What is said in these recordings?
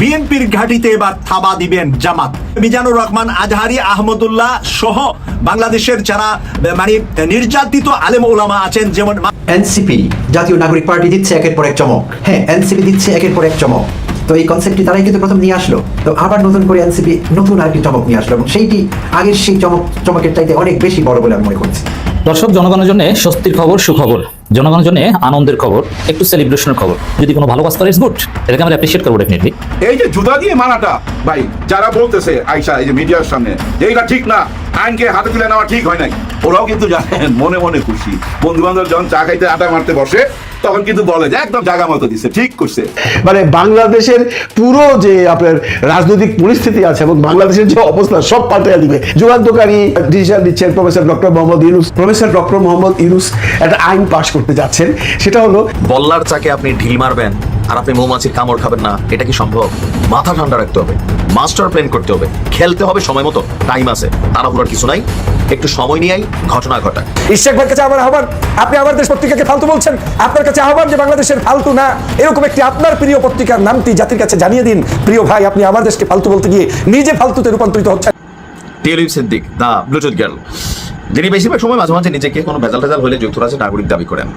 বিএনপির ঘাটিতে এবার থাবা দিবেন জামাত। মিজানুর রহমান আজহারি আহমদুল্লাহ সহ বাংলাদেশের যারা মানে নির্যাতিত আলেম ওলামা আছেন যেমন এনসিপি জাতীয় নাগরিক পার্টি দিচ্ছে একের পর এক চমক। হ্যাঁ এনসিপি দিচ্ছে একের পর এক চমক। তো এই কনসেপ্টটি তারাই কিন্তু প্রথম নিয়ে আসলো। তো আবার নতুন করে এনসিপি নতুন আরেকটি চমক নিয়ে আসলো। এবং সেইটি আগের সেই চমক চমকের চাইতে অনেক বেশি বড় বলে আমি মনে করছি। দর্শক জনগণের জন্য স্বস্তির খবর সুখবর। জনগণের জন্য আনন্দের খবর একটু সেলিব্রেশনের খবর। যদি কোনো ভালো কাজ করে ইটস গুড এটাকে আমরা অ্যাপ্রিশিয়েট করব ডেফিনেটলি এই যে জুতা দিয়ে মারাটা ভাই যারা বলতেছে আইসা এই যে মিডিয়ার সামনে যে এটা ঠিক না আইনকে হাতে তুলে নেওয়া ঠিক হয় নাই। ওরাও কিন্তু জানেন মনে মনে খুশি। বন্ধু বান্ধব যখন চা খাইতে আটা মারতে বসে তখন কিন্তু বলে যে একদম জায়গা মতো দিচ্ছে ঠিক করছে। মানে বাংলাদেশের পুরো যে আপনার রাজনৈতিক পরিস্থিতি আছে এবং বাংলাদেশের যে অবস্থা সব পাল্টে দিবে। যুগান্তকারী ডিসিশন দিচ্ছেন professor doctor Mohammad Yunus. Professor doctor Mohammad Yunus একটা আইন পাশ করতে যাচ্ছেন সেটা হলো বল্লার চাকে আপনি ঢিল মারবেন আর আপনি মৌমাছির কামড় খাবেন না এটা কি সম্ভব? মাথা ঠান্ডা রাখতে হবে মাস্টার প্ল্যান করতে হবে খেলতে হবে সময় মতো টাইম আছে তাড়াহুড়ার কিছু নাই একটু সময় নিয়েই ঘটনা ঘটায় ইশাক ভাইয়ের কাছে আমার আহ্বান আপনি আমার দেশ পত্রিকাকে ফালতু বলছেন আপনার কাছে আহ্বান যে বাংলাদেশের ফালতু না এরকম একটি আপনার প্রিয় পত্রিকার নামটি জাতির কাছে জানিয়ে দিন। প্রিয় ভাই আপনি আমার দেশকে ফালতু বলতে গিয়ে নিজে ফালতুতে রূপান্তরিত হচ্ছেন। টিএলইউ সিদ্দিক দা ব্লুটুথ গার্ল যিনি বেশিরভাগ সময় মাঝে মাঝে নিজেকে কোনো ভেজাল টেজাল হলে যুক্তরাষ্ট্রের নাগরিক দাবি করেন।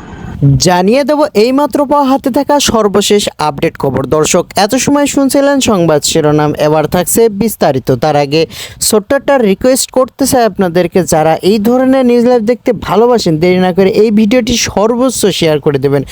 জানিয়ে দেব এইমাত্র পাওয়া হাতে থাকা সর্বশেষ আপডেট খবর। দর্শক, এত সময় শুনছিলেন সংবাদ শিরোনাম, এবার থাকছে বিস্তারিত। তার আগে ছোট্ট একটা রিকোয়েস্ট করতে চাই আপনাদেরকে, যারা এই ধরনের নিউজ লাইভ দেখতে ভালোবাসেন, দেরি না করে এই ভিডিওটি সর্বোচ্চ শেয়ার করে দেবেন।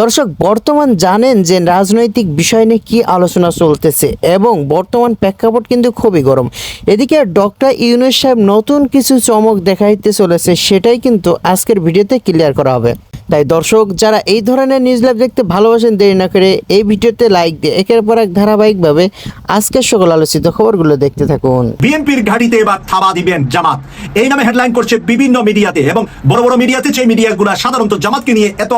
দর্শক, বর্তমান জানেন যে রাজনৈতিক বিষয় নিয়ে কী আলোচনা চলতেছে এবং বর্তমান প্রেক্ষাপট কিন্তু খুবই গরম। এদিকে ডক্টর ইউনুস সাহেব নতুন কিছু চমক দেখাইতে চলেছে, সেটাই কিন্তু আজকের ভিডিওতে ক্লিয়ার করা হবে। তাই দর্শক, যারা এই ধরনের নিউজ লাইভ দেখতে ভালোবাসেন, দেরি না করে এই ভিডিওতে লাইক দিয়ে একের পর এক ধারাবাহিকভাবে আজকের সকল আলোচিত খবরগুলো দেখতে থাকুন। বিএনপির ঘাটিতে এবার থাবা দিবেন জামাত। এই নামে হেডলাইন করছে বিভিন্ন মিডিয়াতে এবং বড় বড় মিডিয়াতে যে মিডিয়াগুলো সাধারণত জামাতকে নিয়ে এত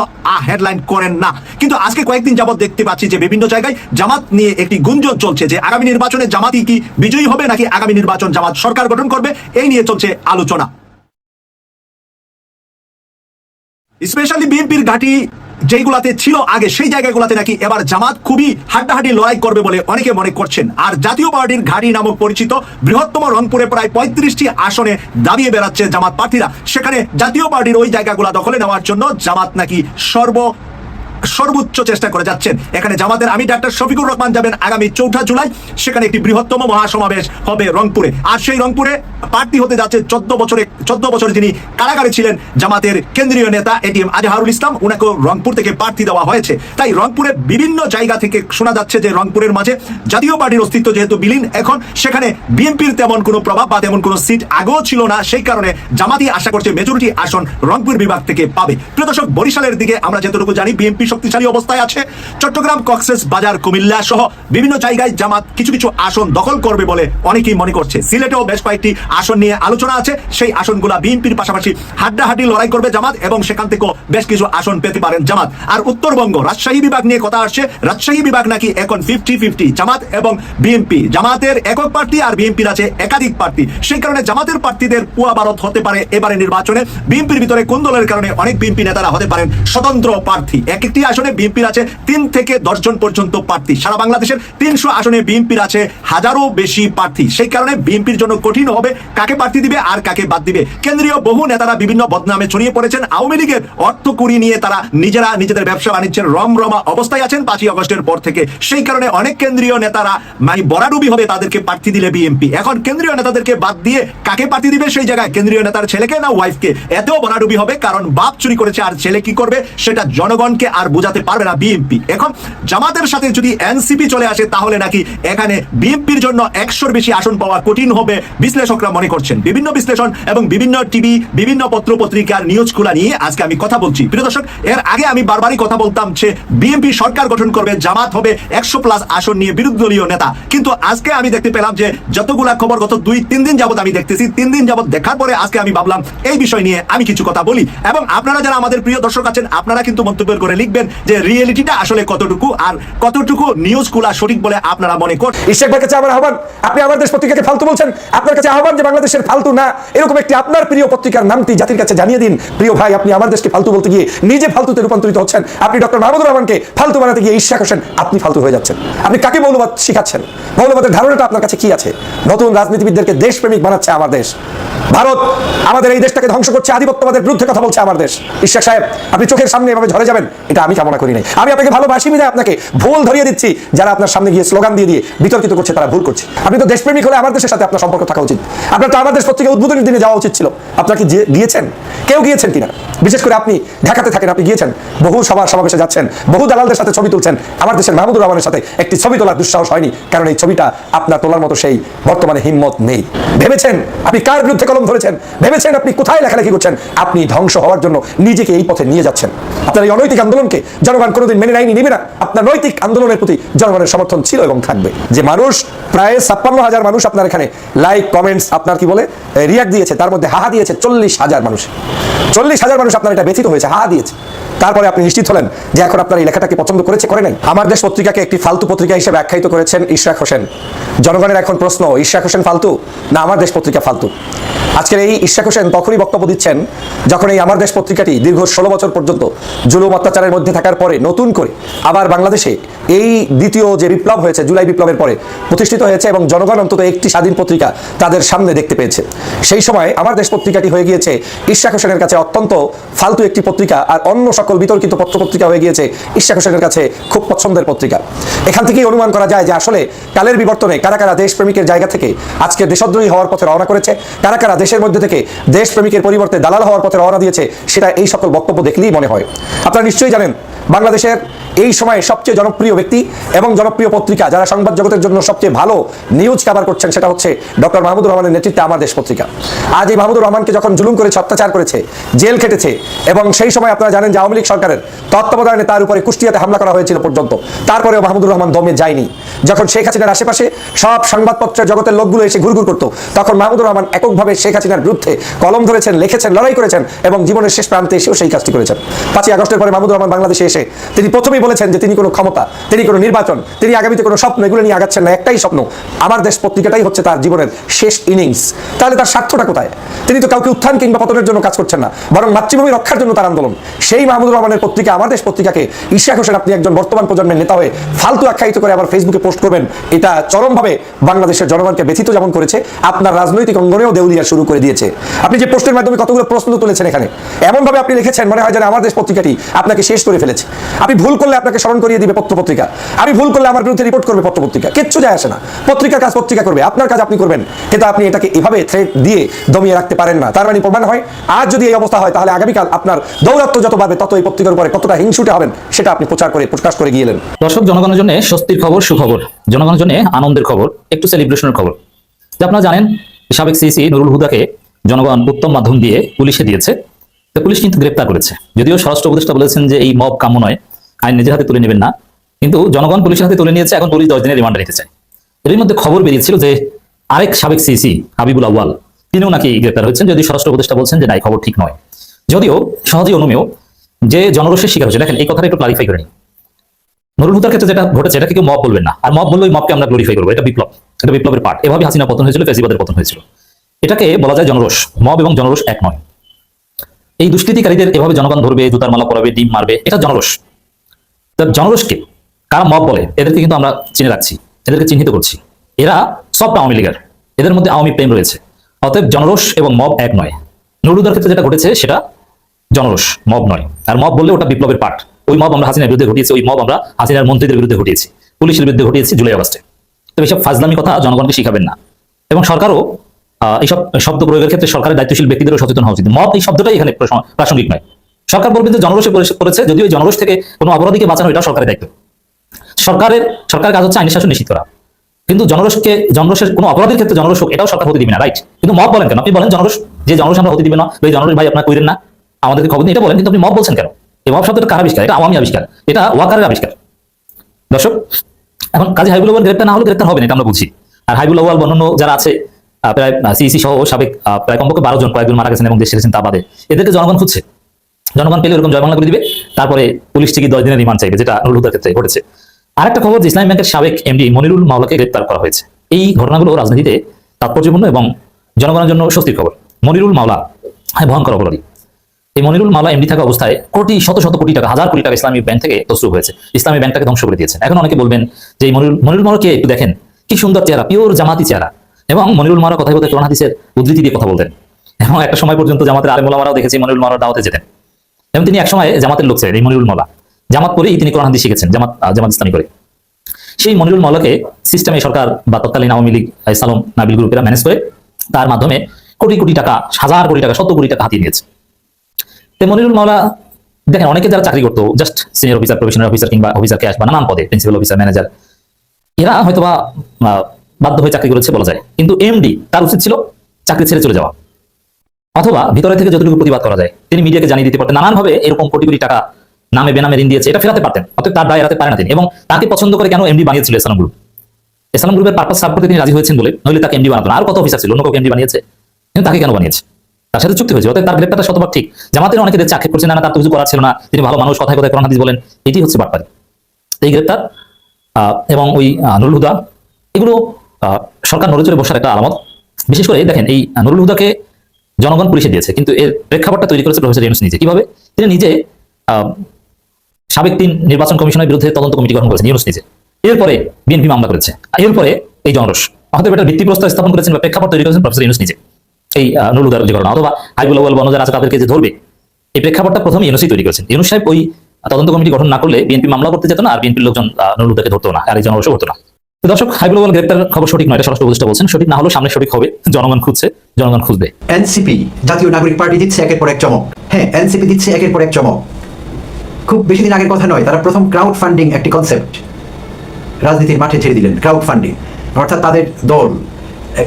হেডলাইন করেন না। কিন্তু আজকে কয়েকদিন যাবত দেখতে পাচ্ছি যে বিভিন্ন জায়গায় জামাত নিয়ে একটি গুঞ্জন চলছে যে আগামী নির্বাচনে জামাতই কি বিজয়ী হবে নাকি আগামী নির্বাচন জামাত সরকার গঠন করবে, এই নিয়ে চলছে আলোচনা। স্পেশালি বিএনপির ঘাঁটি যেইগুলাতে ছিল আগে, সেই জায়গাগুলাতে নাকি এবার জামাত খুবই হাড্ডাহাড্ডি লড়াই করবে বলে অনেকে মনে করছেন। আর জাতীয় পার্টির ঘাড়ি নামক পরিচিত বৃহত্তম রংপুরে প্রায় পঁয়ত্রিশটি আসনে দাঁড়িয়ে বেড়াচ্ছে জামাত প্রার্থীরা। সেখানে জাতীয় পার্টির ওই জায়গাগুলো দখলে নেওয়ার জন্য জামাত নাকি সর্ব সর্বোচ্চ চেষ্টা করে যাচ্ছেন। এখানে জামাতের আমি ডাক্তার শফিকুর রহমান যাবেন আগামী চৌঠা জুলাই। সেখানে একটি বৃহত্তম মহাসমাবেশ হবে রংপুরে। আর সেই রংপুরে প্রার্থী হতে যাচ্ছে চোদ্দ বছরে, চোদ্দ বছর যিনি কারাগারে ছিলেন জামাতের কেন্দ্রীয় নেতা এটিএম আজহারুল ইসলাম উনাকে রংপুর থেকে প্রার্থী দেওয়া হয়েছে। তাই রংপুরে বিভিন্ন জায়গা থেকে শোনা যাচ্ছে যে রংপুরের মাঝে জাতীয় পার্টির অস্তিত্ব যেহেতু বিলীন, এখন সেখানে বিএনপির তেমন কোনো প্রভাব বা তেমন কোনো সিট আগেও ছিল না। সেই কারণে জামাতি আশা করছে মেজরিটি আসন রংপুর বিভাগ থেকে পাবে। প্রিয় দর্শক, বরিশালের দিকে আমরা যতটুকু জানি, বিএনপি শক্তিশালী অবস্থায় আছে। চট্টগ্রাম কক্সেস বাজার, কুমিল্লা সহ বিভিন্ন জায়গায় জামাত কিছু কিছু আসন দখল করবে বলে অনেকেই মনে করছে। সিলেটেও বেশ কয়েকটি আসন নিয়ে আলোচনা আছে। সেই আসনগুলা বিএনপির পাশাপাশি হাড্ডাহাড্ডি লড়াই করবে জামাত এবং সেখান থেকেও বেশ কিছু আসন পেতে পারেন জামাত। আর উত্তরবঙ্গ, রাজশাহী বিভাগ নিয়ে কথা আসছে। রাজশাহী বিভাগ নাকি এখন ফিফটি ফিফটি জামাত এবং বিএনপি। জামাতের একক প্রার্থী আর বিএনপির আছে একাধিক প্রার্থী সেই কারণে জামাতের প্রার্থীদের পুয়া ভারত হতে পারে এবারে নির্বাচনে। বিএনপির ভিতরে কোন দলের কারণে অনেক বিএনপি নেতারা হতে পারেন স্বতন্ত্র প্রার্থী? এক একটি আসনে বিএনপির আছে, তিন থেকে দশ জন পর্যন্ত প্রার্থী। সারা বাংলাদেশের তিনশো আসনে বিএনপির আছে হাজারও বেশি প্রার্থী। সেই কারণে বিএনপির জন্য কঠিন হবে কাকে প্রার্থী দিবে আর কাকে বাদ দিবে। কেন্দ্রীয় বহু নেতারা বিভিন্ন বদনামে ছড়িয়ে পড়েছেন। আওয়ামী লীগের অর্থ কুড়ি নিয়ে তারা নিজেরা নিজেদের ব্যবসা বাণিজ্যের রমরমা অবস্থায় আছেন পাঁচই আগস্টের পর থেকে। সেই কারণে অনেক কেন্দ্রীয় নেতারা মানে বরাডুবি হবে তাদেরকে প্রার্থী দিলে বিএনপি। এখন কেন্দ্রীয় নেতাদেরকে বাদ দিয়ে কাকে প্রার্থী দিবে সেই জায়গায় কেন্দ্রীয় নেতার ছেলেকে না ওয়াইফকে এতেও বরাডুবি হবে, কারণ বাপ চুরি করেছে আর ছেলে কি করবে? সেটা জনগণকে আর বোঝাতে পারবে না বিএনপি এখন জামাতের সাথে যদি এনসিপি চলে আসে, তাহলে নাকি এখানে বিএনপির জন্য একশোর বেশি আসন পাওয়া কঠিন হবে বিশ্লেষকরা মনে করছেন। বিভিন্ন বিশ্লেষণ এবং বিভিন্ন টিভি বিভিন্ন পত্র পত্রিকার নিউজগুলা নিয়ে আজকে আমি কথা বলছি। প্রিয় দর্শক, এর আগে আমি বারবারই কথা বলতাম যে বিএনপি সরকার গঠন করবে, জামাত হবে একশো প্লাস আসন নিয়ে বিরোধী দলীয় নেতা। কিন্তু আজকে আমি দেখতে পেলাম যে যতগুলা খবর গত দুই, তিন দিন যাবত আমি দেখতেছি, তিন দিন যাবত দেখার পরে আজকে আমি ভাবলাম, এই বিষয় নিয়ে আমি কিছু কথা বলি। এবং আপনারা যারা আমাদের প্রিয় দর্শক আছেন, আপনারা কিন্তু মন্তব্য করে লিখবেন। দেখবেন যে রিয়েলিটিটা আসলে কতটুকু আর কতটুকু নিউজগুলা সঠিক বলে আপনারা মনে করছেন ইশাক ভাইয়ের কাছে আমার আহ্বান, আপনি আমার দেশ পত্রিকাকে ফালতু বলছেন, আপনার কাছে আহ্বান যে বাংলাদেশের ফালতু না, এরকম একটি আপনার প্রিয় পত্রিকার নামটি জাতির কাছে জানিয়ে দিন। প্রিয় ভাই, আপনি আমার দেশকে ফালতু বলতে গিয়ে নিজে ফালতুতে রূপান্তরিত হচ্ছেন। আপনি ডক্টর মাহমুদুর রহমানকে ফালতু বানাতে গিয়ে ইশাক হোসেন, আপনি ফালতু হয়ে যাচ্ছেন। আপনি কাকে মৌলবাদ শিখাচ্ছেন? মৌলবাদের ধারণাটা আপনার কাছে কি আছে? নতুন রাজনীতিবিদদেরকে দেশপ্রেমিক বানাচ্ছে আমার দেশ। ভারত আমাদের এই দেশটাকে ধ্বংস করছে, আধিপত্যবাদের বিরুদ্ধে কথা বলছে আমার দেশ। ইশাক সাহেব, আপনি চোখের সামনে এভাবে ঝরে যাবেন, এটা আমি কামনা করি নাই। আমি আপনাকে ভালোবাসি বিধায় আপনাকে ভুল ধরিয়ে দিচ্ছি, যারা আপনার সামনে গিয়ে স্লোগান দিয়ে দিয়ে বিতর্কিত করছে, তারা ভুল করছে। আপনি তো দেশপ্রেমিক হলে আমার দেশের সাথে আপনার সম্পর্ক থাকা উচিত। আপনার তো আমার দেশ পত্রিকা উদ্বোধনের দিনে যাওয়া উচিত ছিল। আপনার কি গিয়েছেন? কেউ গিয়েছেন কিনা? বিশেষ করে আপনি ঢাকাতে থাকেন, আপনি গিয়েছেন? বহু সভা সমাবেশে যাচ্ছেন, বহু দালালদের সাথে ছবি তুলছেন। আমার দেশের মাহমুদুর রহমানের সাথে একটি ছবি তোলার দুঃসাহস হয়নি, কারণ এই ছবিটা আপনার তোলার মতো সেই বর্তমানে হিম্মত নেই। ভেবেছেন আপনি কার বিরুদ্ধে কলম ধরেছেন? ভেবেছেন আপনি কোথায় লেখালেখি করছেন? আপনি ধ্বংস হওয়ার জন্য নিজেকে এই পথে নিয়ে যাচ্ছেন। আপনার এই অনৈতিক আন্দোলনকে জনগণ কোনোদিন মেনে নেয়নি, নেবে না। আপনার নৈতিক আন্দোলনের প্রতি জনগণের সমর্থন ছিল এবং থাকবে। যে মানুষ, প্রায় ছাপ্পান্ন হাজার মানুষ আপনার এখানে লাইক কমেন্টস আপনার কি বলে রিয়াক্ট দিয়েছে, তার মধ্যে হাহা দিয়েছে চল্লিশ হাজার মানুষ। চল্লিশ হাজার মানুষ আপনার এটা ব্যথিত হয়েছে, হাহা দিয়েছে। তারপরে আপনি নিশ্চিত হলেন যে এখন আপনার এই লেখাটাকে পছন্দ করেছে, করে নাই। আমার দেশ পত্রিকাকে একটি ফালতু পত্রিকা হিসেবে আখ্যায়িত করেছেন ইশরাক হোসেন। জনগণের এখন প্রশ্ন ইশরাক হোসেন ফালতু না আমার দেশ পত্রিকা ফালতু? আজকের এই ইশরাক হোসেন তখনই বক্তব্য দিচ্ছেন যখন এই আমার দেশ পত্রিকাটি দীর্ঘ ষোলো বছর পর্যন্ত জুলুম অত্যাচারের মধ্যে থাকার পরে নতুন করে আবার বাংলাদেশে এই দ্বিতীয় যে বিপ্লব হয়েছে, জুলাই বিপ্লবের পরে প্রতিষ্ঠিত হয়েছে এবং জনগণ অন্তত একটি স্বাধীন পত্রিকা তাদের সামনে দেখতে পেয়েছে। সেই সময় আমার দেশ পত্রিকাটি হয়ে গিয়েছে ইশাক হোসেনের কাছে অত্যন্ত ফালতু একটি পত্রিকা আর অন্য সকল বিতর্কিত পত্রপত্রিকা হয়ে গিয়েছে ইশাক হোসেনের কাছে খুব পছন্দের পত্রিকা। এখান থেকেই অনুমান করা যায় যে আসলে কালের বিবর্তনে কারা কারা দেশপ্রেমিকের জায়গা থেকে আজকে দেশদ্রোহী হওয়ার পথে রওনা করেছে, কারা কারা দেশের মধ্যে থেকে দেশপ্রেমিকের পরিবর্তে দালাল হওয়ার পথে রওনা দিয়েছে, সেটা এই সকল বক্তব্য দেখলেই মনে হয়। আপনারা নিশ্চয়ই জানেন, বাংলাদেশের এই সময়ে সবচেয়ে জনপ্রিয় ব্যক্তি এবং জনপ্রিয় পত্রিকা যারা সংবাদ জগতের জন্য সবচেয়ে ভালো নিউজ কাভার করছেন সেটা হচ্ছে ডক্টর মাহমুদুর রহমানের নেতৃত্বে আমার দেশ পত্রিকা। আজ এই মাহমুদুর রহমানকে যখন জুলুম করেছে, অত্যাচার করেছে, জেল খেটেছে এবং সেই সময় আপনারা জানেন যে আওয়ামী লীগ সরকারের তত্ত্বাবধানে তার উপরে কুষ্টিয়াতে হামলা করা হয়েছিল পর্যন্ত। তারপরেও মাহমুদুর রহমান দমে যায়নি। যখন শেখ হাসিনার আশেপাশে সব সংবাদপত্রের জগতের লোকগুলো এসে ঘুরঘুর করতো, তখন মাহমুদুর রহমান এককভাবে শেখ হাসিনার বিরুদ্ধে কলম ধরেছেন, লিখেছেন, লড়াই করেছেন এবং জীবনের শেষ প্রান্তে এসেও সেই কাজটি করেছেন। পাঁচই আগস্টের পরে মাহমুদুর রহমান বাংলাদেশে এসে তিনি প্রথমেই বলেছেন যে তিনি কোনো ক্ষমতা, তিনি কোনো নির্বাচন, তিনি আগামীতে কোনো স্বপ্ন, এগুলো নিয়ে আগাচ্ছেন না, একটাই স্বপ্ন। আমার দেশ পত্রিকাটাই হচ্ছে তার জীবনের শেষ ইনিংস। তাহলে তার স্বার্থটা কোথায়? তিনি তো কাউকে উত্থান কিংবা পতনের জন্য কাজ করছেন না, বরং মাতৃভূমি রক্ষার জন্য তার আন্দোলন। সেই মাহমুদুর রহমানের পত্রিকা, আমার দেশ পত্রিকাকে ইশাক হোসেন আপনি একজন বর্তমান প্রজন্মের নেতা হয়ে ফালতু আখ্যায়িত করে আবার ফেসবুকে পোস্ট করবেন, এটা চরমভাবে বাংলাদেশের জনগণকে ব্যথিত যেমন করেছে, আপনার রাজনৈতিক অঙ্গনেও দেউলিয়া শুরু করে দিয়েছে। আপনি যে পোস্টের মাধ্যমে কতগুলো প্রশ্ন তুলেছেন এখানে, এমনভাবে আপনি লিখেছেন, মনে হয় যেন আমার দেশ পত্রিকাটি আপনাকে শেষ করে ফেলেছে। আপনি ভুল করলে আপনাকে স্মরণ করিয়ে দিবে পত্রপত্রিকা? আমি ভুল করলে আমার বিরুদ্ধে রিপোর্ট করবে পত্রপত্রিকা। কিচ্ছু যায় আসে না। পত্রিকার কাজ পত্রিকা করবে। আপনার কাজ আপনি করবেন। কিন্তু আপনি এটাকে এভাবে থ্রেট দিয়ে দমিয়ে রাখতে পারেন না। তার মানে প্রমাণ হয়, আজ যদি এই অবস্থা হয়, তাহলে আগামীকাল আপনার দৌরাত্ম যত বাড়বে, তত এই পত্রিকার উপরে কতটা হিংসুটে হবেন, সেটা আপনি প্রচার করে, প্রকাশ করে গিয়েলেন দর্শক, জনগণের জন্য স্বস্তির খবর, সুখবর। জনগণের জন্য আনন্দের খবর, একটু সেলিব্রেশনের খবর। যে আপনারা জানেন, সাবেক সিসি নুরুল হুদাকে জনগণ উত্তম মাধ্যম দিয়ে পুলিশে দিয়েছে। তো পুলিশ কিন্তু গ্রেপ্তার করেছে। যদিও স্বরাষ্ট্র উপদেষ্টা বলেছেন যে এই মব কাম্য নয়। আইন নিজের হাতে তুলে নেবেন না। কিন্তু জনগণ পুলিশের হাতে তুলে নিয়েছে, এখন পুলিশ দশ দিনের রিমান্ডে রেখে চায় এর মধ্যে খবর বেরিয়েছিল যে আরেক সাবেক সিসি হাবিবুল আউয়াল, তিনিও নাকি গ্রেপ্তার হয়েছেন যদি স্বরাষ্ট্র উপদেষ্টা বলছেন যে নাই খবর ঠিক নয়। যদিও সহজেই অনুমেয় যে জনরোষের শিকার হচ্ছে দেখেন, এই কথাটা একটু ক্লারিফাই করে নিই। নুরুল হুদার ক্ষেত্রে যেটা ঘটেছে, এটাকে কেউ মব বলবেন না। আর মব বললে ওই মবকে আমরা গ্লোরিফাই করব, এটা বিপ্লব। এটা বিপ্লবের পার্ট এভাবে হাসিনা পতন হয়েছিল, ফেসিবাদের পতন হয়েছিল। এটাকে বলা যায় জনরোষ। মব এবং জনরোষ এক নয়। এই দুষ্কৃতিকারীদের এভাবে জনগণ ধরবে, জুতার মালা পরাবে, ডিম মারবে, এটা জনরোষ। তা জনরোষকে কারা মব বলে, এদেরকে কিন্তু আমরা চিনে রাখছি, এদেরকে চিহ্নিত করছি। এরা সব আওয়ামী লীগের, এদের মধ্যে আওয়ামী প্রেম রয়েছে। অতএব জনরোষ এবং মব এক নয়। নুরুদার ক্ষেত্রে যেটা ঘটেছে, সেটা জনরোষ মব নয়। আর মব বললে ওটা বিপ্লবের পাঠ। ওই মব আমরা হাসিনার বিরুদ্ধে ঘটিয়েছি, ওই মব আমরা হাসিনার মন্ত্রীদের বিরুদ্ধে ঘটিয়েছি, পুলিশের বিরুদ্ধে ঘটিয়েছি জুলাই আগস্টে। তো এইসব ফাজলামি কথা জনগণকে শিখাবেন না। এবং সরকারও এইসব শব্দ প্রয়োগের ক্ষেত্রে সরকারের দায়িত্বশীল ব্যক্তিদেরও সচেতন হওয়া উচিত। মব এই শব্দটাই এখানে প্রাসঙ্গিক নয়। সরকার বলবে যে জনরোষে পড়েছে যদিও এই জনরোষ থেকে কোনো অপরাধীকে বাঁচানো এটা সরকারের দায়িত্ব। সরকারের সরকারের কাজ হচ্ছে আইন শাসন নিশ্চিত করা। কিন্তু জনরোষকে জনরোষের কোনো অপরাধের ক্ষেত্রে জনরোষ হোক, এটাও সরকার হতে দিবে না রাইট কিন্তু মব বলেন কেন? আপনি বলেন জনরোষ যে জনরোষ আমরা হতে দিবে না এই জনরোষ ভাই আপনার কইরেন না, আমাদেরকে খবর এটা বলেন, কিন্তু আপনি মব বলছেন কেন? এই মব শব্দটা কার আবিষ্কার? এটা আওয়ামী আবিষ্কার। এটা ওয়াকারের আবিষ্কার। দর্শক, এখন কাজী হাইবুল আওয়াল গ্রেপ্তার না হলে গ্রেপ্তার হবে না এটা আমরা বুঝি আর হাইবুল আওয়াল অন্যান্য যারা আছে প্রায় সিইসি সহ সাবেক প্রায় কমপক্ষে বারো জন, কয়েকজন মারা গেছেন এবং দেশ ছেড়েছেন তা বাদে। এদেরকে জনগণ খুঁজছে। জনগণ পেলে এরকম জয় বাংলা করে দিবে, তারপরে পুলিশ থেকে দশ দিনের রিমান্ড চাইবে, যেটা নুরুল হুদার ক্ষেত্রে ঘটেছে। আরেকটা খবর যে ইসলামী ব্যাংকের সাবেক এমডি মনিরুল মাওলাকে গ্রেপ্তার করা হয়েছে। এই ঘটনাগুলো রাজনীতিতে তাৎপর্যপূর্ণ এবং জনগণের জন্য স্বস্তির খবর। মনিরুল মাওলা হ্যাঁ ভয়ঙ্কর অপরাধী। এই মনিরুল মাওলা এমডি থাকা অবস্থায় কোটি, শত শত কোটি টাকা, হাজার কোটি টাকা ইসলামী ব্যাংক থেকে তসরুপ হয়েছে। ইসলামী ব্যাংকটাকে ধ্বংস করে দিয়েছে। এখন অনেকে বলবেন যে মনিরুল মনিরুল মাওলাকে একটু দেখেন, কি সুন্দর চেহারা, পিওর জামাতি চেহারা। এবং মনিরুল মাওলা কথায় কথায় কোরআন হাদিসের উদ্ধৃতি দিয়ে কথা বলতেন। এবং একটা সময় পর্যন্ত জামাতের আলেম ওলামারাও দেখেছি মনিরুল মাওলার দাওয়াতে যেতেন। এবং তিনি একসময় জামাতের লোক ছিলেন, এই মনিরুল মাওলা। জামাত করেই তিনি কোরআন হাদিস শিখেছেন, জামাত জামাত ইসলামী করে। সেই মনিরুল মাওলাকে সিস্টেমে সরকার বা তৎকালীন আওয়ামী লীগ সালম নাবিল গ্রুপেরা ম্যানেজ করে, তার মাধ্যমে কোটি কোটি টাকা, হাজার কোটি টাকা শত কোটি টাকা হাতিয়ে নিয়েছে। তো মনিরুল মাওলা, দেখেন অনেকে যারা চাকরি করতো just senior officer professional officer কিংবা অফিসার ক্যাশ বা নানান পদে প্রিন্সিপাল অফিসার ম্যানেজার এরা হয়তোবা বাধ্য হয়ে চাকরি করেছে বলা যায়। কিন্তু এমডি তার উচিত ছিল চাকরি ছেড়ে চলে যাওয়া। অথবা ভিতরে থেকে যতটুকু প্রতিবাদ করা যায়, তিনি মিডিয়াকে জানিয়ে দিতে পারতেন, নানানভাবে এরকম কোটি কোটি টাকা নামে বেনামে ঋণ দিয়েছে, এটা ফেরাতে পারতেন, অতএব তার দায় এড়াতে পারে না তিনি। এবং তাকে পছন্দ করে কেন এমডি বানিয়েছিল ইসলাম গ্রুপ? ইসলাম গ্রুপের পারপাস সার্ভ করতে তিনি রাজি হয়েছেন বলে, নইলে তাকে এমডি বানাতো আর কত অফিসার ছিল? অন্য কাউকে এমডি বানিয়েছে? কিন্তু তাকে কেন বানিয়েছে? তার সাথে চুক্তি হয়েছে। অতএব তার গ্রেপ্তারটা শতভাগ ঠিক। জামাতের অনেকে দেখছে আক্ষেপ করছে, না তার তো কিছু করার ছিল না। তিনি ভালো মানুষ, কথায় কথায় হাদিস বলেন। এটি হচ্ছে বাটপারি। এই গ্রেপ্তার এবং ওই নুরুল হুদা, এগুলো সরকার নড়ে চড়ে বসার একটা আলামত। বিশেষ করে, দেখেন, এই নুরুল হুদাকে জনগণ পুলিশে দিয়েছে, কিন্তু এর প্রেক্ষাপটটা তৈরি করেছে প্রফেসর ইউনুস নিজে। কীভাবে? তিনি নিজে সাবেক তিন নির্বাচন কমিশনের বিরুদ্ধে তদন্ত কমিটি গঠন করেছেন, ইউনুস নিজে। এরপরে বিএনপি মামলা করেছে এরপরে এই জনরস অথবা এটা ভিত্তিপ্রস্তর স্থাপন করেছেন বা প্রেক্ষাপট তৈরি করেছেন প্রফেসর ইউনুস নিজে। এই নুরুল যে ঘটনা অথবা হাইবুল আউয়াল বনজার আছে তাদেরকে যে ধরবে, এই প্রেক্ষাপটটা প্রথমে ইউনুসই তৈরি করেছেন। ইউনুস সাহেব ওই তদন্ত কমিটি গঠন না করলে বিএনপি মামলা করতে যেত না, আর বিএনপির লোকজন নুরুল ধরতো না, আর এই জনরসও হতো না। দর্শক হাইবুল গ্রেপ্তার খবর সঠিক নয়, এটা স্বরাষ্ট্র উপদেষ্টা বলছেন। সঠিক না হলেও সামনে সঠিক হবে। জনগণ খুঁজছে, জনগণ খুঁজবে। এনসিপি, জাতীয় নাগরিক পার্টি দিচ্ছে একের পর এক চমক। হ্যাঁ এনসিপি দিচ্ছে একের পর এক চমক। খুব বেশি দিন আগের কথা নয়, তারা প্রথম ক্রাউড ফান্ডিং একটি কনসেপ্ট রাজনীতির মাঠে ছেড়ে দিলেন ক্রাউড ফান্ডিং অর্থাৎ তাদের দল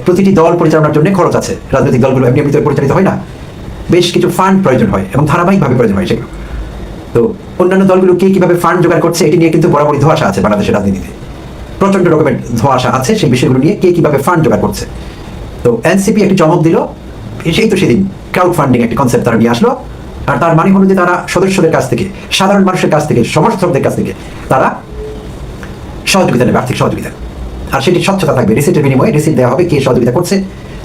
প্রতিটি দল পরিচালনার জন্য খরচ আছে। রাজনৈতিক দলগুলো এমনি এমনিতে পরিচালিত হয় না। বেশ কিছু ফান্ড প্রয়োজন হয় এবং ধারাবাহিকভাবে প্রয়োজন হয় সেগুলো। তো অন্যান্য দলগুলো কে কীভাবে ফান্ড জোগাড় করছে, এটি নিয়ে কিন্তু বরাবরই ধোয়াশা আছে বাংলাদেশের রাজনীতিতে। প্রচণ্ড রকমের ধোয়াশা আছে, সেই বিষয়গুলো নিয়ে কে কীভাবে ফান্ড জোগাড় করছে। তো এনসিপি একটি চমক দিল, সেই তো সেদিন ক্রাউড ফান্ডিং একটি কনসেপ্ট তারা নিয়ে আসলো। আর তার মানে হলো যে তারা সদস্যদের কাছ থেকে, সাধারণ মানুষের কাছ থেকে, সমর্থকদের কাছ থেকে তারা সহযোগিতা নেবে, আর্থিক সহযোগিতা। আর সেটি স্বচ্ছতা থাকবে রিসিটের বিনিময়ে রিসিট দেওয়া হবে কে সহযোগিতা করছে,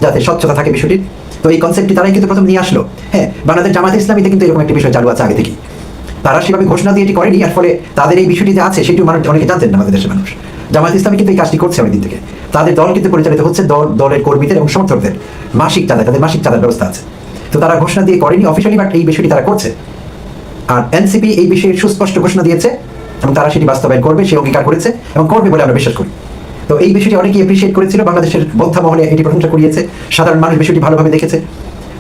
যাতে স্বচ্ছতা থাকে বিষয়টির। তো এই কনসেপ্টটি তারাই কিন্তু প্রথম নিয়ে আসলো। হ্যাঁ বাংলাদেশ জামাত ইসলামীতে কিন্তু এরকম একটি বিষয় চালু আছে আগে থেকেই। তারা সেভাবে ঘোষণা দিয়ে এটি করেনি আর ফলে তাদের এই বিষয়টি যে আছে, সেটিও মানুষ অনেকে জানতেন না, আমাদের দেশের মানুষ। জামাত ইসলামী কিন্তু এই কাজটি করছে অনেকদিন থেকে। তাদের দল কিন্তু পরিচালিত হচ্ছে দল দলের কর্মীদের এবং সমর্থকদের। মাসিক চাঁদা তাদের মাসিক চাঁদার ব্যবস্থা আছে। তো তারা ঘোষণা দিয়ে করেনি অফিসিয়ালি বাট এই বিষয়টি তারা করছে। আর এনসিপি এই বিষয়ে সুস্পষ্ট ঘোষণা দিয়েছে এবং তারা সেটি বাস্তবায়ন করবে, সে অঙ্গীকার করেছে এবং করবে বলে আমরা বিশ্বাস করি। তো এই বিষয়টি অনেকেই অ্যাপ্রিসিয়েট করেছিল, বাংলাদেশের বোদ্ধা মহলে এটি প্রশংসা করিয়েছে সাধারণ মানুষ বিষয়টি ভালোভাবে দেখেছে।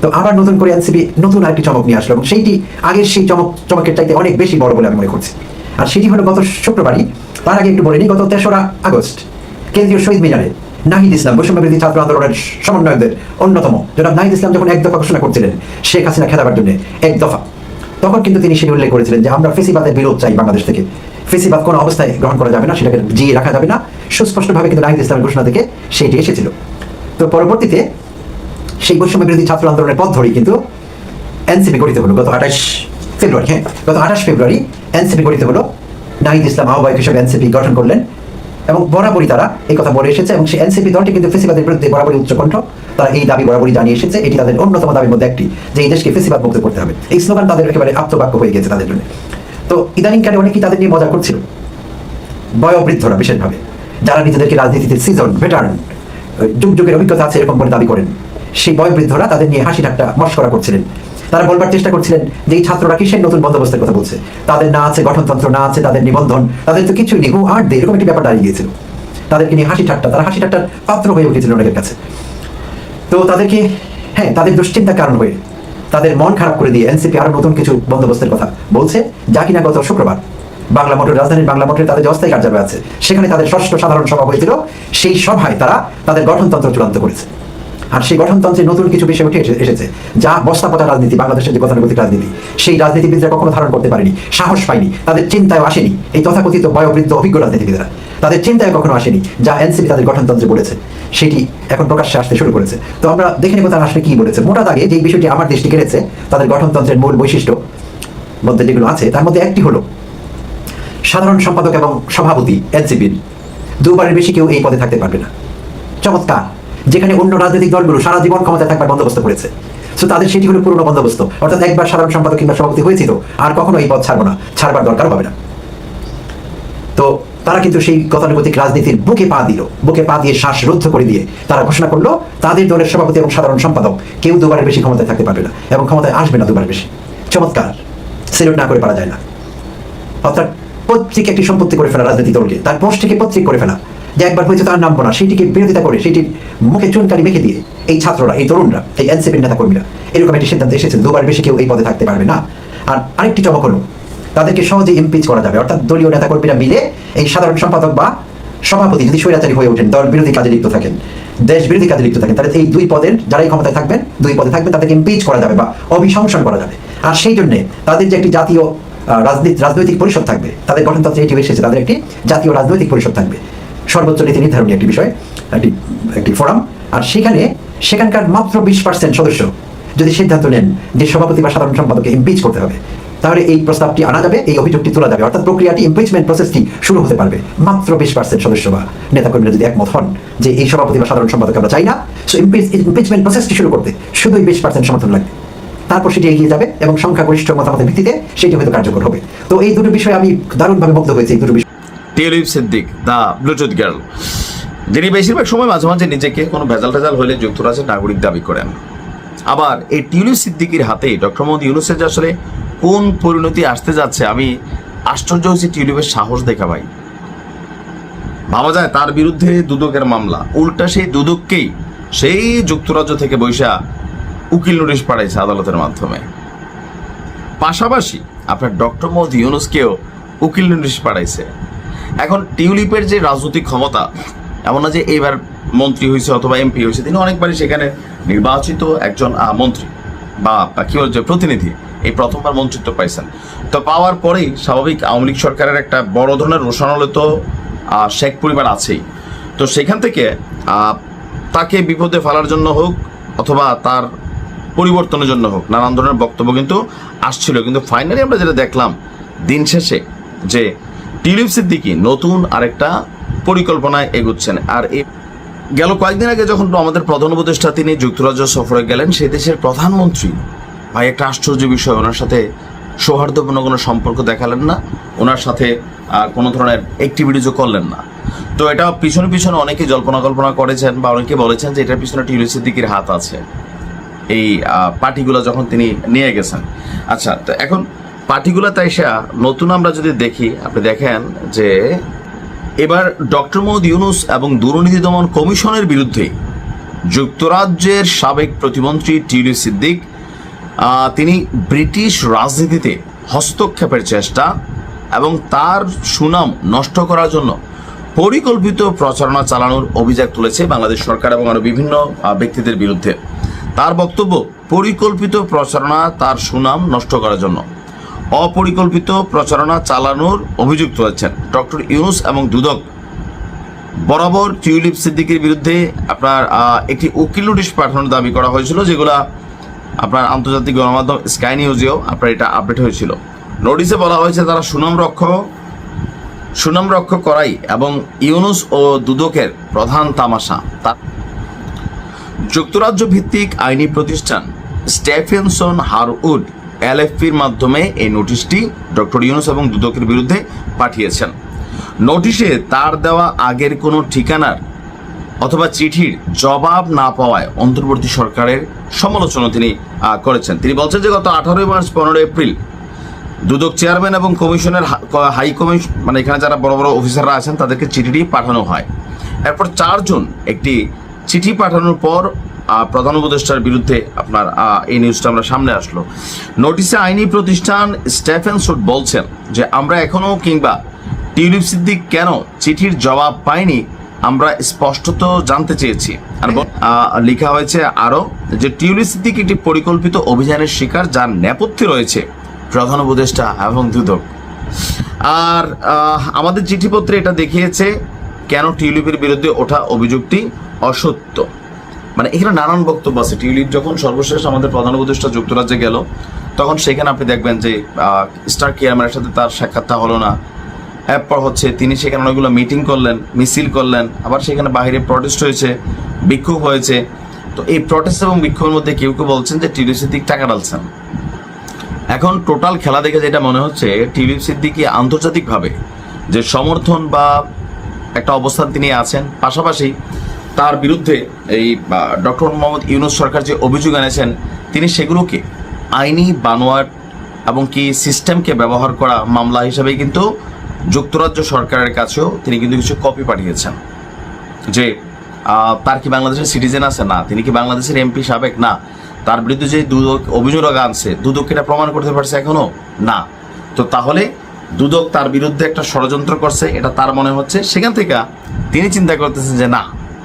তো আবার নতুন করে এনসিপি নতুন আরেকটি চমক নিয়ে আসলো এবং সেইটি আগের সেই চমক চমকের চাইতে অনেক বেশি বড় বলে আমি মনে করছি। আর সেটি হলো গত শুক্রবারই, তার আগে একটু বলে নিই, গত তেসরা আগস্ট কেন্দ্রীয় শহীদ মিনারে নাহিদ ইসলাম, বৈষম্য বিরোধী ছাত্র আন্দোলনের সমন্বয়কদের অন্যতম। জনাব নাহিদ ইসলাম যখন এক দফা ঘোষণা করছিলেন শেখ হাসিনা খেদাবার জন্য, এক দফা, তখন কিন্তু তিনি সেটি উল্লেখ করেছিলেন যে আমরা ফেসিবাদের বিরোধ চাই বাংলাদেশ থেকে। ফেসিবাদ কোনো অবস্থায় গ্রহণ করা যাবে না, সেটাকে জিয়ে রাখা যাবে না। সুস্পষ্টভাবে কিন্তু নাহিদ ইসলামের ঘোষণা থেকে সেটি এসেছিল। তো পরবর্তীতে সেই বৈষম্য বিরোধী ছাত্র আন্দোলনের পথ ধরেই কিন্তু এনসিপি গঠিত হলো গত আঠাশ ফেব্রুয়ারি হ্যাঁ গত আঠাশ ফেব্রুয়ারি এনসিপি গঠিত হলো। নাহিদ ইসলাম আহ্বায়ক হিসেবে এনসিপি গঠন করলেন এবং বরাবরই তারা এই কথা বলে এসেছে এবং সেই এনসিপি দলটি কিন্তু ফেসিবাদের বিরুদ্ধে বরাবরই উচ্চকণ্ঠ তারা এই দাবি বরাবরই জানিয়ে এসেছে, এটি তাদের অন্যতম দাবির মধ্যে একটি, যে এই দেশকে ফেসিবাদ মুক্ত করতে হবে। এই স্লোগান তাদের একেবারে আত্মবাক্য হয়ে গেছে তাদের জন্য। তো ইদানিংকালে অনেকেই তাদের নিয়ে মজা করছিল। বয়োবৃদ্ধরা বিশেষভাবে, যারা নিজেদেরকে রাজনীতিতে সিজন, ভেটারান, যুগ যুগের অভিজ্ঞতা আছে এরকম বলে দাবি করেন, সেই বয়োবৃদ্ধরা তাদের নিয়ে হাসি ঠাট্টা মস্করা করছিলেন। তারা বলবার চেষ্টা করছিলেন যে এই ছাত্ররা কিসের নতুন বন্দোবস্তের কথা বলছে? তাদের না আছে গঠনতন্ত্র, না আছে তাদের নিবন্ধন, তাদের তো কিছুই নেই। আর দে, এরকম একটি ব্যাপার দাঁড়িয়ে গিয়েছিল। তাদেরকে নিয়ে হাসি ঠাট্টা, তারা হাসি ঠাট্টার পাত্র হয়ে উঠেছিল অনেকের কাছে। তো তাদেরকে হ্যাঁ তাদের দুশ্চিন্তার কারণ হয়ে, তাদের মন খারাপ করে দিয়ে এনসিপি আরও নতুন কিছু বন্দোবস্তের কথা বলছে। যা কিনা গত শুক্রবার, বাংলা মোটর রাজধানীর বাংলা মোটরে তাদের অস্থায়ী কার্যালয় আছে, সেখানে তাদের ষষ্ঠ সাধারণ সভা হয়েছিল। সেই সভায় তারা তাদের গঠনতন্ত্র চূড়ান্ত করেছে। আর সেই গঠনতন্ত্রে নতুন কিছু বিষয় উঠে এসেছে, যা বস্তাপচা রাজনীতি, বাংলাদেশের যে গতানুগতিক রাজনীতি, সেই রাজনীতিবিদরা কখনো ধারণ করতে পারেনি, সাহস পায়নি, তাদের চিন্তায় আসেনি এই তথাকথিত বয়োবৃদ্ধ অভিজ্ঞ রাজনীতিবিদরা। তাদের চিন্তায় কখনো আসেনি যা এনসিপি তাদের গঠনতন্ত্রে বলেছে। সেটি এখন প্রকাশ্যে আসতে শুরু করেছে। তো আমরা দেখে নেব তারা আসলে কি বলেছে। মোটা দাগে যে বিষয়টি আমার দৃষ্টি কেড়েছে, তাদের গঠনতন্ত্রের মূল বৈশিষ্ট্য মধ্যে যেগুলো আছে, তার মধ্যে একটি হলো, সাধারণ সম্পাদক এবং সভাপতি এনসিপির, দুবারের বেশি কেউ এই পদে থাকতে পারবে না। চমৎকার। যেখানে অন্য রাজনৈতিক দলগুলো সারা জীবন ক্ষমতায় থাকবার বন্দোবস্ত করেছে। তো তাদের সেটি হলো পুরনো বন্দোবস্ত। অর্থাৎ একবার সাধারণ সম্পাদক কিংবা সভাপতি হয়েছিল, আর কখনো এই পদ ছাড়বো না, ছাড়বার দরকার হবে না। তো তারা কিন্তু সেই গতানুগতিক রাজনীতির বুকে পা দিল, বুকে পা দিয়ে শ্বাস রুদ্ধ করে দিয়ে তারা ঘোষণা করল, তাদের দলের সভাপতি এবং সাধারণ সম্পাদক কেউ দুবারের বেশি ক্ষমতায় থাকতে পারবে না এবং ক্ষমতায় আসবে না দুবারের বেশি। চমৎকার। সেলুট না করে পারা যায় না। অর্থাৎ পত্রিকা একটি সম্পত্তি করে ফেলা রাজনীতি দলকে, তার পোস্টটিকে পত্রিক করে ফেলা। যে একবার হয়তো তার নামবো না সেইটিকে বিরোধিতা করে সেটির মুখে চুনকারি মেখে দিয়ে এই ছাত্ররা, এই তরুণরা, এই এনসিপির নেতা কর্মীরা এরকম একটি সিদ্ধান্ত এসেছে, দুবার বেশি কেউ এই পদে থাকতে পারবে না। আর আরেকটি চমক হলো, তাদেরকে সহজে ইমপিচ করা যাবে, অর্থাৎ দলীয় নেতা কর্মীরা মিলে এই সাধারণ সম্পাদক বা সভাপতি যদি স্বৈরাচারী হয়ে ওঠেন, দল বিরোধী কাজে লিপ্ত থাকেন, দেশ বিরোধী কাজে লিপ্ত থাকেন, তাহলে এই দুই পদের যারাই ক্ষমতায় থাকবেন, দুই পদে থাকবেন, তাদেরকে ইমপিচ করা যাবে বা অভিশংসন করা যাবে। আর সেই জন্য তাদের যে একটি জাতীয় রাজনীতি, রাজনৈতিক পরিষদ থাকবে, তাদের গঠনতন্ত্রে এটি এসেছে, তাদের একটি জাতীয় রাজনৈতিক পরিষদ থাকবে। সর্বোচ্চ নীতি নির্ধারণী একটি বিষয়, একটি একটি ফোরাম আর সেখানে, সেখানকার মাত্র বিশ পার্সেন্ট সদস্য যদি সিদ্ধান্ত নেন যে সভাপতি বা সাধারণ সম্পাদককে ইমপিচ করতে হবে, তাহলে এই প্রস্তাবটি আনা যাবে, এই অভিযোগটি তোলা যাবে। অর্থাৎ প্রক্রিয়াটি ইমপিচমেন্ট প্রসেসটি শুরু হতে পারবে। মাত্র বিশ পার্সেন্ট সদস্য বা নেতাকর্মীরা যদি একমত হন যে এই সভাপতি বা সাধারণ সম্পাদক আমরা চাই না সো ইমপিচমেন্ট প্রসেসটি শুরু করতে শুধুই বিশ পার্সেন্ট সমর্থন লাগবে। তারপর সেটি এগিয়ে যাবে এবং সংখ্যাগরিষ্ঠ মতামতের ভিত্তিতে সেটি হয়তো কার্যকর হবে। তো এই দুটো বিষয়ে আমি দারুণভাবে মুগ্ধ হয়েছি এই দুটো বিষয় Tulip Siddiq the Bluetooth girl. যিনি বেশিরভাগ সময় মাঝে মাঝে নিজেকে কোনো ভেজাল টেজাল হলে যুক্তরাজ্যের নাগরিক দাবি করেন। আবার এই টিউলিপ সিদ্দিকির হাতে ডক্টর মোহাম্মদ ইউনুসের আসলে কোন পরিণতি আসতে যাচ্ছে, আমি আশ্চর্য হয়েছি টিউলিপের সাহস দেখা ভাই ভাবা যায় তার বিরুদ্ধে দুদকের মামলা। উল্টা সেই দুদককেই সেই যুক্তরাজ্য থেকে বৈশা উকিল নোটিশ পাঠাইছে আদালতের মাধ্যমে। পাশাপাশি আপনার ডক্টর মোহাম্মদ ইউনুসকেও উকিল নোটিশ পাঠাইছে। এখন টিউলিপের যে রাজনৈতিক ক্ষমতা, এমন না যে এইবার মন্ত্রী হয়েছে অথবা এমপি হয়েছে, তিনি অনেকবারই সেখানে নির্বাচিত একজন মন্ত্রী বা কি বলছে প্রতিনিধি, এই প্রথমবার মন্ত্রিত্ব পাইছেন। তো পাওয়ার পরেই স্বাভাবিক আওয়ামী লীগ সরকারের একটা বড় ধরনের রোষানলে তো শেখ পরিবার আছেই। তো সেখান থেকে তাকে বিপদে ফেলার জন্য হোক অথবা তার পরিবর্তনের জন্য হোক, নানান ধরনের বক্তব্য কিন্তু আসছিল। কিন্তু ফাইনালি আমরা যেটা দেখলাম, দিন শেষে যে টিউলিপ সিদ্দিকি নতুন আরেকটা পরিকল্পনায় এগুচ্ছেন। আর এই গেল কয়েকদিন আগে যখন আমাদের প্রধান উপদেষ্টা তিনি যুক্তরাজ্য সফরে গেলেন সেই দেশের প্রধানমন্ত্রী ভাই একটা আশ্চর্য বিষয় ওনার সাথে সৌহার্দ্যপূর্ণ কোনো সম্পর্ক দেখালেন না ওনার সাথে আহ, কোনো ধরনের অ্যাক্টিভিটিসও করলেন না। তো এটা পিছনে পিছনে অনেকে জল্পনা কল্পনা করেছেন বা অনেকে বলেছেন যে এটার পিছনে টিউলিপ সিদ্দিকির হাত আছে। এই পার্টিগুলো যখন তিনি নিয়ে গেছেন। আচ্ছা তো এখন পার্টিগুলো তাই সে নতুন আমরা যদি দেখি, আপনি দেখেন যে এবার ডক্টর মোহাম্মদ ইউনুস এবং দুর্নীতি দমন কমিশনের বিরুদ্ধে যুক্তরাজ্যের সাবেক প্রতিমন্ত্রী টিউলি সিদ্দিক তিনি ব্রিটিশ রাজনীতিতে হস্তক্ষেপের চেষ্টা এবং তার সুনাম নষ্ট করার জন্য পরিকল্পিত প্রচারণা চালানোর অভিযোগ তুলেছে বাংলাদেশ সরকার এবং আরও বিভিন্ন ব্যক্তিদের বিরুদ্ধে। তার বক্তব্য, পরিকল্পিত প্রচারণা তার সুনাম নষ্ট করার জন্য। অপরিকল্পিত প্রচারণা চালানোর অভিযোগ তুলেছেন ডক্টর ইউনুস এবং দুদক। বরাবর টিউলিপ সিদ্দিকের বিরুদ্ধে আপনার একটি উকিল নোটিশ পাঠানোর দাবি করা হয়েছিল, যেগুলা আপনার আন্তর্জাতিক গণমাধ্যম স্কাই নিউজেও আপনার এটা আপডেট হয়েছিল। নোটিশে বলা হয়েছে তারা সুনাম রক্ষক সুনাম রক্ষক করাই এবং ইউনুস ও দুদকের প্রধান তামাশা। তা যুক্তরাজ্য ভিত্তিক আইনি প্রতিষ্ঠান স্টেফেনসন হারউড এলএফপির মাধ্যমে এই নোটিশটি ডক্টর ইউনুস এবং দুদকের বিরুদ্ধে পাঠিয়েছেন। নোটিশে তার দেওয়া আগের কোনো ঠিকানার অথবা চিঠির জবাব না পাওয়ায় অন্তর্বর্তী সরকারের সমালোচনা তিনি করেছেন। তিনি বলছেন যে গত আঠারোই মার্চ পনেরো এপ্রিল দুদক চেয়ারম্যান এবং কমিশনের হাই কমিশন মানে এখানে যারা বড় বড় অফিসাররা আছেন তাদেরকে চিঠিটি পাঠানো হয়। এরপর চারজন একটি চিঠি পাঠানোর পর প্রধান উপদেষ্টার বিরুদ্ধে আপনার এই নিউজটা আমরা সামনে আসলো। নোটিশে আইনি প্রতিষ্ঠান স্টেফেন সুট বলছেন যে, আমরা এখনও কিংবা টিউলিপ সিদ্দিক কেন চিঠির জবাব পাইনি, আমরা স্পষ্টত জানতে চেয়েছি। আর লেখা হয়েছে আরও যে, টিউলিপ সিদ্দিক একটি পরিকল্পিত অভিযানের শিকার যার নেপথ্যে রয়েছে। প্রধান উপদেষ্টা এবং দুদক। আর আমাদের চিঠিপত্রে এটা দেখিয়েছে, কেন টিউলিপের বিরুদ্ধে ওঠা অভিযোগটি অসত্য? মানে এখানে নানান বক্তব্য আছে। টিউলিপ যখন সর্বশেষ আমাদের প্রধান উপদেষ্টা যুক্তরাজ্যে গেল, তখন সেখানে আপনি দেখবেন যে স্টার কেয়ারম্যানের সাথে তার সাক্ষাৎটা হলো না। এরপর হচ্ছে তিনি সেখানে অনেকগুলো মিটিং করলেন, মিছিল করলেন, আবার সেখানে বাইরে প্রটেস্ট হয়েছে, বিক্ষোভ হয়েছে। তো এই প্রটেস্ট এবং বিক্ষোভের মধ্যে কেউ কেউ বলছেন যে টিডি সিদ্দিক টাকা ডালছেন এখন টোটাল খেলা দেখে যেটা মনে হচ্ছে টিলিপ সিদ্দিকি আন্তর্জাতিকভাবে যে সমর্থন বা একটা অবস্থান তিনি আছেন, পাশাপাশি তার বিরুদ্ধে এই ডক্টর মোহাম্মদ ইউনুস সরকার যে অভিযোগ এনেছেন, তিনি সেগুলোকে আইনি বানোয়াট এবং কি সিস্টেমকে ব্যবহার করা মামলা হিসেবে কিন্তু যুক্তরাজ্য সরকারের কাছেও তিনি কিন্তু কিছু কপি পাঠিয়েছেন। যে তার কি বাংলাদেশের সিটিজেন আছে? না। তিনি কি বাংলাদেশের এমপি সাবেক? না। তার বিরুদ্ধে যে দুদক, অভিযোগ আনছে, দুদক এটা প্রমাণ করতে পারছে এখনও না। তো তাহলে দুদক তার বিরুদ্ধে একটা ষড়যন্ত্র করছে, এটা তার মনে হচ্ছে। সেখান থেকে তিনি চিন্তা করতেছেন যে, না